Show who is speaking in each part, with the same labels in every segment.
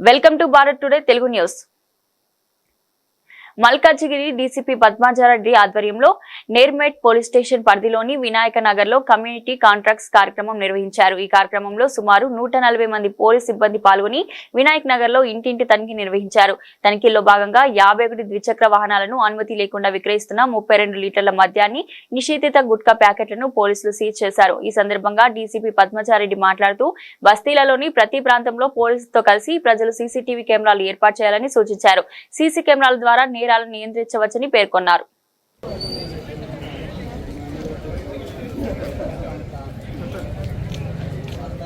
Speaker 1: welcome to Bharat today Telugu news Malkajgiri DCP Padmaja Reddy ఆధ్వర్యంలో Neredmet police station పరిధిలోని వినాయక నగర్లో community contracts కార్యక్రమం నిర్వహించారు. ఈ కార్యక్రమంలో సుమారు నూట నలభై మంది పోలీస్ సిబ్బంది పాల్గొని వినాయక్ నగర్లో ఇంటింటి తనిఖీ నిర్వహించారు. తనిఖీల్లో భాగంగా యాభై ద్విచక్ర వాహనాలను అనుమతి లేకుండా విక్రయిస్తున్న ముప్పై రెండు లీటర్ల మద్యాన్ని నిషేధిత గుట్కా ప్యాకెట్లను పోలీసులు సీజ్ చేశారు. ఈ సందర్భంగా డీసీపీ పద్మచారెడ్డి మాట్లాడుతూ బస్తీలలోని ప్రతి ప్రాంతంలో పోలీసులతో కలిసి ప్రజలు సీసీటీవీ కెమెరాలు ఏర్పాటు చేయాలని సూచించారు. సీసీ కెమెరాల ద్వారా నేరాలను నియంత్రించవచ్చని పేర్కొన్నారు.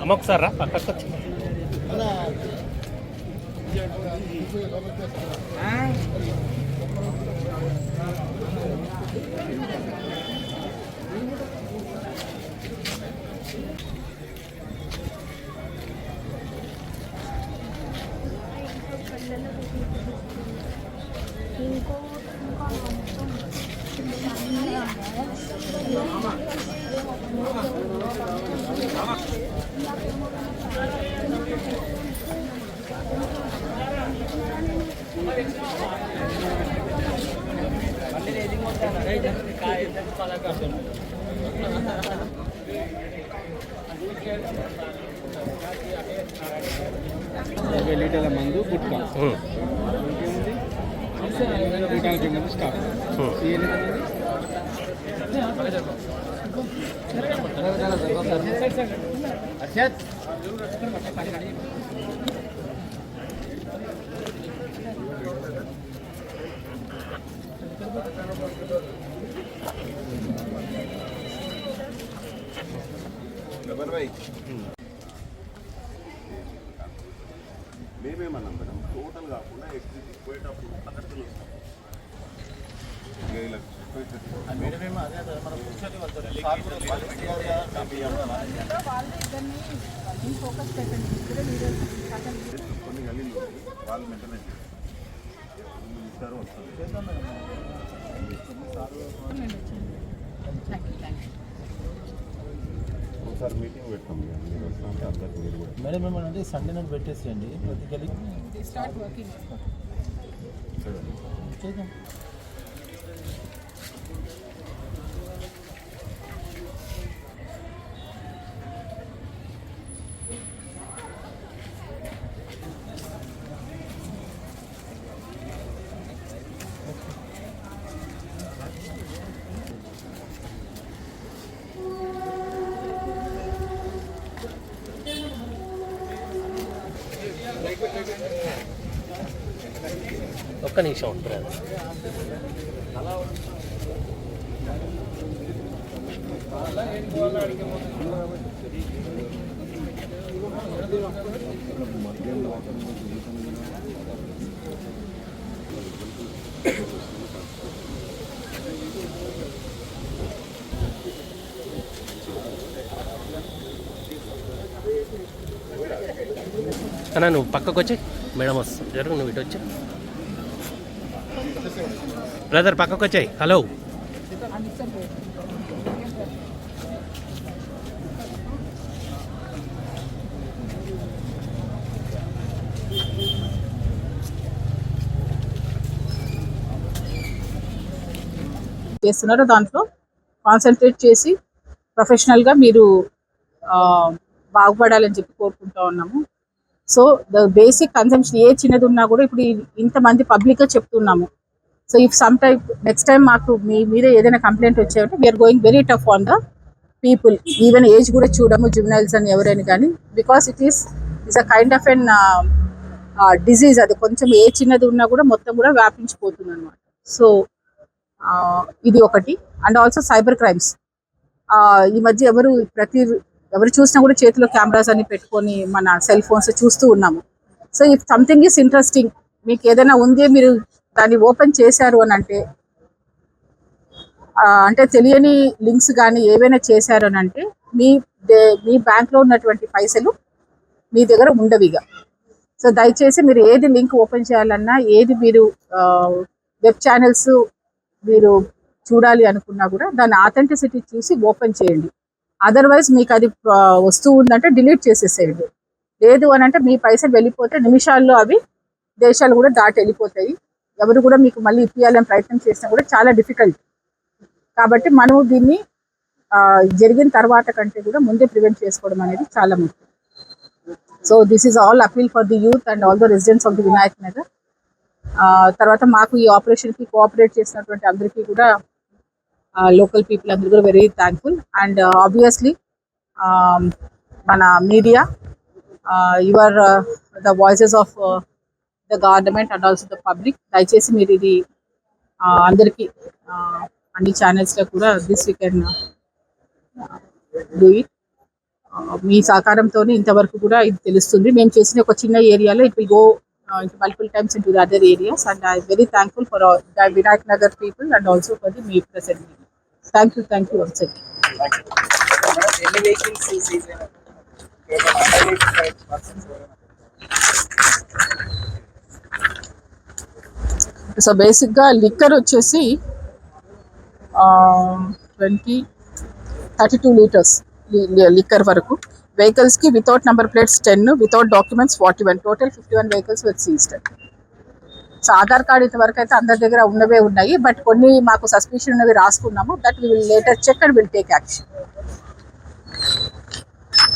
Speaker 2: అమ్మ ఒకసారి
Speaker 3: యాభై లీటర్ల మందు గుట్కా.
Speaker 2: ఉమ్,
Speaker 3: ఇంకేముంది నూట నలభై మంది స్టాఫ్
Speaker 2: ఉమ్.
Speaker 3: ఈ ఎన్ని మంది? అర్షద్
Speaker 4: మేమేమన్నాం మేడం టోటల్ కాకుండా ఎగ్జిట్ పోయేటప్పుడు అక్కడికి వస్తాం ఇక ఇలా పోయేటప్పుడు కొన్ని గలీలు. వాళ్ళు మెయింటెనెన్స్ ఇస్తారు ఒకసారి మీటింగ్ పెట్టాం
Speaker 5: మేడం ఏమనంటే సండే నాడు పెట్టేసేయండి. ప్రతి గలి చేద్దాం.
Speaker 2: ఒక్క నిమిషం బ్రదర్ అన్నా నువ్వు పక్కకు వచ్చి. మేడం వస్తా జరుగు నువ్వు ఇటు వచ్చి. బ్రదర్ పక్కకు వచ్చాయి. హలో
Speaker 6: చేస్తున్నారో. దాంట్లో కాన్సన్ట్రేట్ చేసి ప్రొఫెషనల్గా మీరు బాగుపడాలని చెప్పి కోరుకుంటా ఉన్నాము. సో ద బేసిక్ కన్సంప్షన్ ఏ చిన్నది ఉన్నా కూడా ఇప్పుడు ఇంతమంది పబ్లిక్గా చెప్తున్నాము. So if some time next time మాకు మీ మీద ఏదైనా కంప్లైంట్ వచ్చాయంటే we're going very tough on the people even age కూడా చూడము జుమినల్స్ అని ఎవరైనా కానీ. Because it is is a kind of an disease అది కొంచెం ఏ చిన్నది ఉన్నా కూడా మొత్తం కూడా వ్యాపించిపోతుంది అనమాట సో uh, ఇది ఒకటి. అండ్ ఆల్సో సైబర్ క్రైమ్స్ ఈ మధ్య ఎవరు ప్రతి ఎవరు చూసినా కూడా చేతిలో కెమెరాస్ అని పెట్టుకొని మన సెల్ ఫోన్స్ చూస్తూ ఉన్నాము. So if something is interesting మీకు ఏదైనా ఉంది మీరు దాన్ని ఓపెన్ చేశారు అని అంటే అంటే తెలియని లింక్స్ కానీ ఏవైనా చేశారు అని అంటే మీ మీ బ్యాంక్లో ఉన్నటువంటి పైసలు మీ దగ్గర ఉండవిగా సో దయచేసి మీరు ఏది లింక్ ఓపెన్ చేయాలన్నా ఏది మీరు వెబ్ ఛానల్స్ మీరు చూడాలి అనుకున్నా కూడా దాని ఆథెంటిసిటీ చూసి ఓపెన్ చేయండి. అదర్వైజ్ మీకు అది వస్తువు ఉందంటే డిలీట్ చేసేసేయండి. లేదు అని అంటే మీ పైసలు వెళ్ళిపోతే నిమిషాల్లో అవి దేశాలు కూడా దాటి వెళ్ళిపోతాయి. ఎవరు కూడా మీకు మళ్ళీ ఇప్పించాలని ప్రయత్నం చేసినా కూడా చాలా డిఫికల్ట్ కాబట్టి మనము దీన్ని జరిగిన తర్వాత కంటే కూడా ముందే ప్రివెంట్ చేసుకోవడం అనేది చాలా ముఖ్యం. So this is all appeal for the youth and all the residents of the Vinayak Nagar తర్వాత మాకు ఈ ఆపరేషన్కి కోఆపరేట్ చేసినటువంటి అందరికీ కూడా లోకల్ పీపుల్ అందరూ కూడా వెరీ థ్యాంక్ఫుల్ అండ్ ఆబ్వియస్లీ మన media your the voices of government and also the public దయచేసి మీరు ఇది అందరికీ అన్ని ఛానల్స్లో కూడా this we can do it మీ సహకారంతోనే ఇంతవరకు కూడా ఇది తెలుస్తుంది. మేము చేసిన ఒక చిన్న ఏరియాలో it will go multiple times in to other areas and I very thankful for the Vinayak Nagar people and also for the me present thank you thank you once again
Speaker 7: ఎన్ని
Speaker 6: సో బేసిక్గా liquor వచ్చేసి twenty thirty two litres liquor వరకు. వెహికల్స్కి without number plates ten without documents forty one total fifty one vehicles with seized so Aadhaar card ఇంతవరకు అయితే అందరి దగ్గర ఉన్నవే ఉన్నాయి. బట్ కొన్ని మాకు సస్పెన్షన్ ఉన్నవి రాసుకున్నాము. That will later check and will take action